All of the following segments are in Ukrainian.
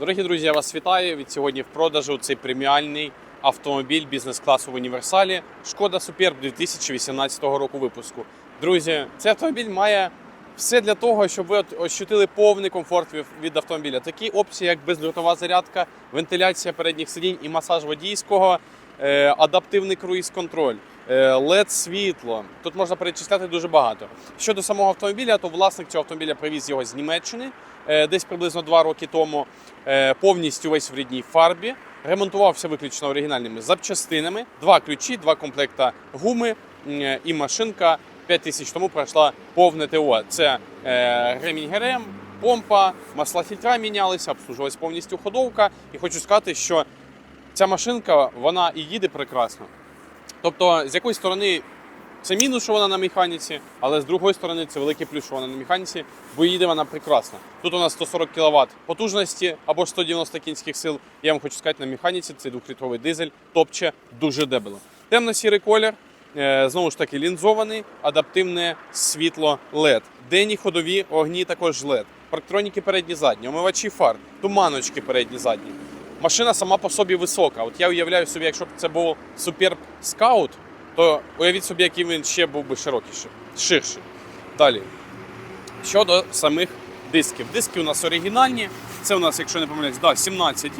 Дорогі друзі, я вас вітаю. Від сьогодні в продажу цей преміальний автомобіль бізнес-класу в універсалі Шкода Суперб 2018 року випуску. Друзі, цей автомобіль має все для того, щоб ви ощутили повний комфорт від- автомобіля. Такі опції, як бездротова зарядка, вентиляція передніх сидінь і масаж водійського, е, адаптивний круїз-контроль, led світло. Тут можна перечисляти дуже багато. Щодо самого автомобіля, то власник цього автомобіля привіз його з Німеччини е, десь приблизно два роки тому. Е, Повністю весь в рідній фарбі. Ремонтувався виключно оригінальними запчастинами. Два ключі, два комплекта гуми і машинка 5 тисяч тому пройшла повне ТО. Це е, ремінь ГРМ, помпа, масла фільтра мінялися, обслужувалась повністю ходовка. І хочу сказати, що ця машинка вона і їде прекрасно. Тобто, з якоїсь сторони це мінус, що вона на механіці, але з другої сторони це великий плюс, що вона на механіці, бо їде вона прекрасно. Тут у нас 140 кВт потужності або 190 кінських сил. Я вам хочу сказати, на механіці цей двохлітровий дизель топче дуже дебело. Темно-сірий колір, е, знову ж таки лінзований, адаптивне світло LED. Денні ходові огні також LED. Парктроніки передні задні, омивачі фар, туманочки передні задні. Машина сама по собі висока. От я уявляю собі, якщо б це був Superb Scout, то уявіть собі, який він ще був би широкіший, ширший. Далі. Щодо самих дисків. Диски у нас оригінальні. Це у нас, якщо не помиляюсь, да, 17,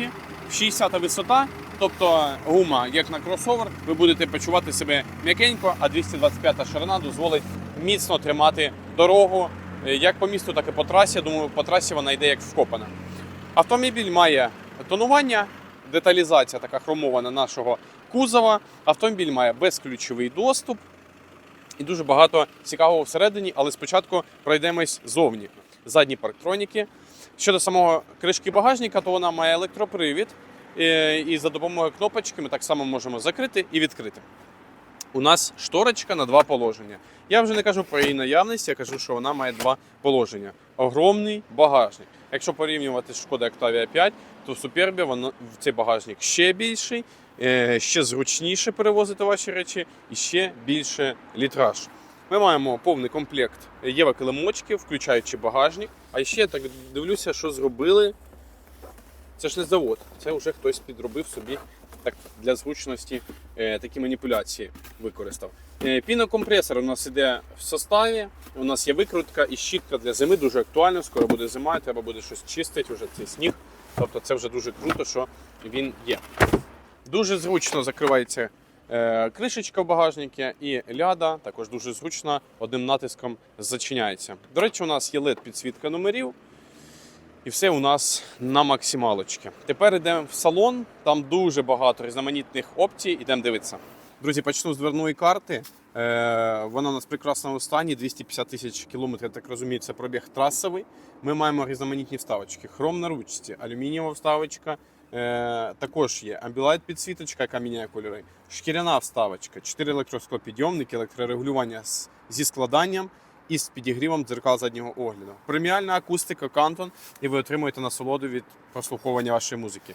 60 висота. Тобто гума, як на кросовер, ви будете почувати себе м'якенько, а 225 ширина дозволить міцно тримати дорогу е, як по місту, так і по трасі. Я Думаю, по трасі вона йде як вкопана. Автомобіль має тонування, деталізація така хромована нашого кузова. Автомобіль має безключовий доступ і дуже багато цікавого всередині, але спочатку пройдемось зовні. Задні парктроніки. Щодо самого кришки багажника, то вона має електропривід, е, і за допомогою кнопочки ми так само можемо закрити і відкрити. У нас шторочка на два положення. Я вже не кажу про її наявність, я кажу, що вона має два положення. Огромний багажник. Якщо порівнювати з Шкода Octavia 5, то в Супербі воно, цей багажник ще більший, е, ще зручніше перевозити ваші речі і ще більше літраж. Ми маємо повний комплект єва килимочків, включаючи багажник. А ще я так дивлюся, що зробили. Це ж не завод, це вже хтось підробив собі так для зручності е, такі маніпуляції використав. Е, пінокомпресор у нас іде в составі. У нас є викрутка і щітка для зими, дуже актуально. Скоро буде зима, треба буде щось чистити, вже цей сніг. Тобто це вже дуже круто, що він є. Дуже зручно закривається е, кришечка в багажнику і ляда також дуже зручно одним натиском зачиняється. До речі, у нас є led підсвітка номерів. І все у нас на максималочці. Тепер йдемо в салон, там дуже багато різноманітних опцій. Йдемо дивитися. Друзі, почну з дверної карти. Е, вона у нас в прекрасному стані, 250 тисяч кілометрів, я так розумію, це пробіг трасовий. Ми маємо різноманітні вставочки. Хром на ручці, алюмінієва вставочка. Е, також є амбілайт підсвіточка, яка міняє кольори. Шкіряна вставочка, 4 електросклопідйомники, електрорегулювання зі складанням і з підігрівом дзеркал заднього огляду. Преміальна акустика Кантон, і ви отримуєте насолоду від прослуховування вашої музики.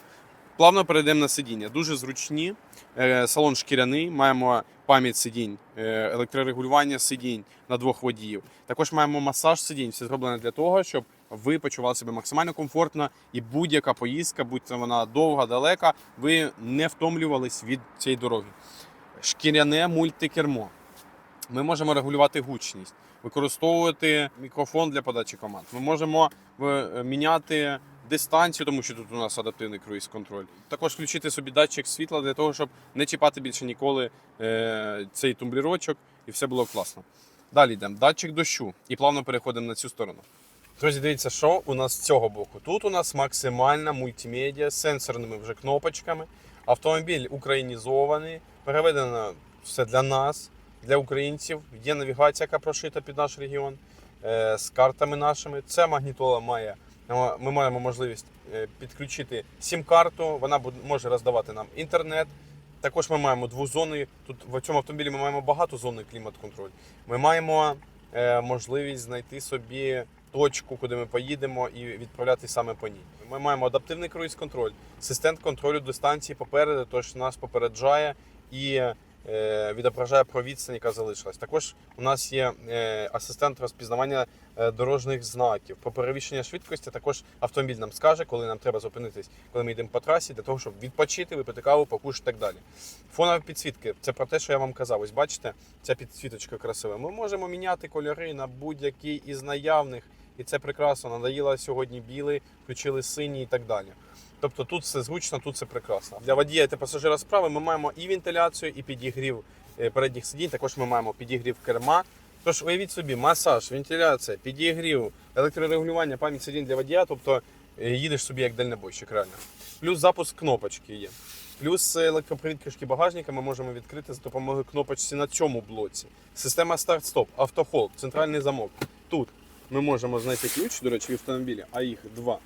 Плавно перейдемо на сидіння. Дуже зручні. Е, Салон шкіряний. Маємо пам'ять сидінь, е, електрорегулювання сидінь на двох водіїв. Також маємо масаж сидінь. Все зроблено для того, щоб ви почували себе максимально комфортно і будь-яка поїздка, будь це вона довга, далека, ви не втомлювались від цієї дороги. Шкіряне мультикермо. Ми можемо регулювати гучність, використовувати мікрофон для подачі команд. Ми можемо е, міняти дистанцію, тому що тут у нас адаптивний круїз-контроль. Також включити собі датчик світла для того, щоб не чіпати більше ніколи е, цей тумблірочок, і все було класно. Далі йдемо. Датчик дощу. І плавно переходимо на цю сторону. Друзі, дивіться, що у нас з цього боку. Тут у нас максимальна мультимедіа з сенсорними вже кнопочками. Автомобіль українізований, переведено все для нас, для українців. Є навігація, яка прошита під наш регіон е, з картами нашими. Ця магнітола має. Ми маємо можливість е, підключити сім-карту, вона може роздавати нам інтернет. Також ми маємо двозонний. Тут в цьому автомобілі ми маємо багатозонний клімат-контроль. Ми маємо е, можливість знайти собі точку, куди ми поїдемо, і відправляти саме по ній. Ми маємо адаптивний круїз-контроль, асистент контролю дистанції попереду, тож нас попереджає і відображає про відстань, яка залишилась. Також у нас є е, асистент розпізнавання е, дорожніх знаків. По перевищенню швидкості також автомобіль нам скаже, коли нам треба зупинитись, коли ми йдемо по трасі, для того, щоб відпочити, випити каву, покушати і так далі. Фонові підсвітки це про те, що я вам казав. Ось бачите, ця підсвіточка красива. Ми можемо міняти кольори на будь-які із наявних, і це прекрасно. Надоїла сьогодні білий, включили синій і так далі. Тобто тут все зручно, тут все прекрасно. Для водія та пасажира справи ми маємо і вентиляцію, і підігрів е, передніх сидінь. Також ми маємо підігрів керма. Тож уявіть собі, масаж, вентиляція, підігрів, електрорегулювання, пам'ять сидінь для водія, тобто е, їдеш собі як дальнобойщик, реально. Плюс запуск кнопочки є. Плюс е, електропривід багажника ми можемо відкрити за допомогою кнопочці на цьому блоці. Система старт-стоп, автохолд, центральний замок. Тут ми можемо знайти ключ, до речі, в автомобілі, а їх два.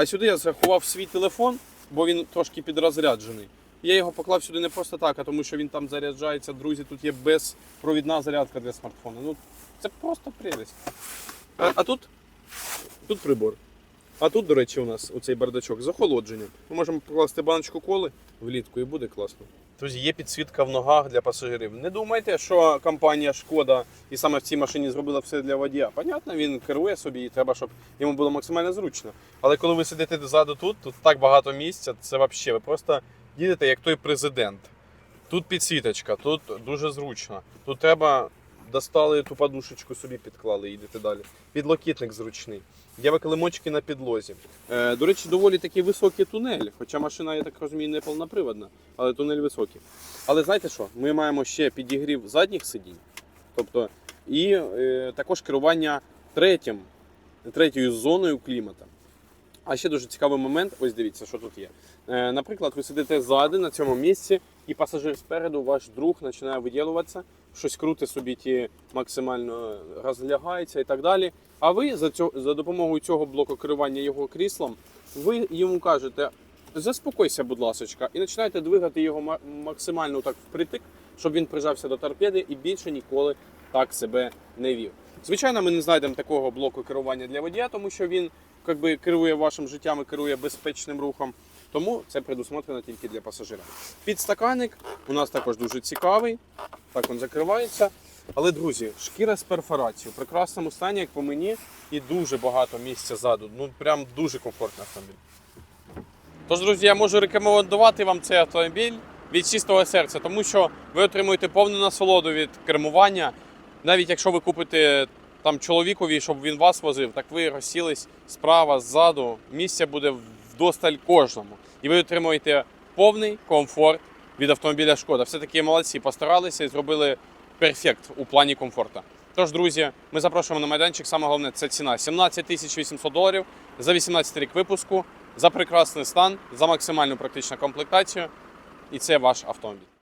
А сюди я заховав свій телефон, бо він трошки підрозряджений. Я його поклав сюди не просто так, а тому що він там заряджається. Друзі, тут є безпровідна зарядка для смартфона. Ну, це просто прелість. А, а тут, тут прибор. А тут, до речі, у нас оцей бардачок з охолодженням. Ми можемо покласти баночку коли влітку і буде класно. Друзі, є підсвітка в ногах для пасажирів. Не думайте, що компанія Шкода і саме в цій машині зробила все для водія. Понятно, він керує собі і треба, щоб йому було максимально зручно. Але коли ви сидите ззаду тут, тут так багато місця, це взагалі, ви просто їдете як той президент. Тут підсвіточка, тут дуже зручно. Тут треба достали ту подушечку собі підклали і йдете далі. Підлокітник зручний. Є виклимочки на підлозі. Е, до речі, доволі такий високий тунель, хоча машина, я так розумію, не повноприводна, але тунель високий. Але знаєте що? Ми маємо ще підігрів задніх сидінь, тобто і е, також керування третім, третьою зоною клімата. А ще дуже цікавий момент, ось дивіться, що тут є. Е, наприклад, ви сидите ззади на цьому місці, і пасажир спереду, ваш друг починає виділуватися, щось крути собі ті максимально розлягається і так далі. А ви за, цього, за допомогою цього блоку керування його кріслом, ви йому кажете, заспокойся, будь ласка, і починаєте двигати його максимально так впритик, щоб він прижався до торпеди і більше ніколи так себе не вів. Звичайно, ми не знайдемо такого блоку керування для водія, тому що він якби, керує вашим життям і керує безпечним рухом. Тому це предусмотрено тільки для пасажира. Підстаканник у нас також дуже цікавий. Так він закривається. Але, друзі, шкіра з перфорацією в прекрасному стані, як по мені, і дуже багато місця ззаду. Ну прям дуже комфортний автомобіль. Тож, друзі, я можу рекомендувати вам цей автомобіль від чистого серця, тому що ви отримуєте повну насолоду від кермування. Навіть якщо ви купите там чоловікові, щоб він вас возив, так ви розсілись справа, ззаду. Місця буде вдосталь кожному. І ви отримуєте повний комфорт від автомобіля Шкода. Все-таки молодці постаралися і зробили перфект у плані комфорту. Тож, друзі, ми запрошуємо на майданчик. Саме головне це ціна 17 тисяч 800 доларів за 18 рік випуску, за прекрасний стан, за максимальну практичну комплектацію. І це ваш автомобіль.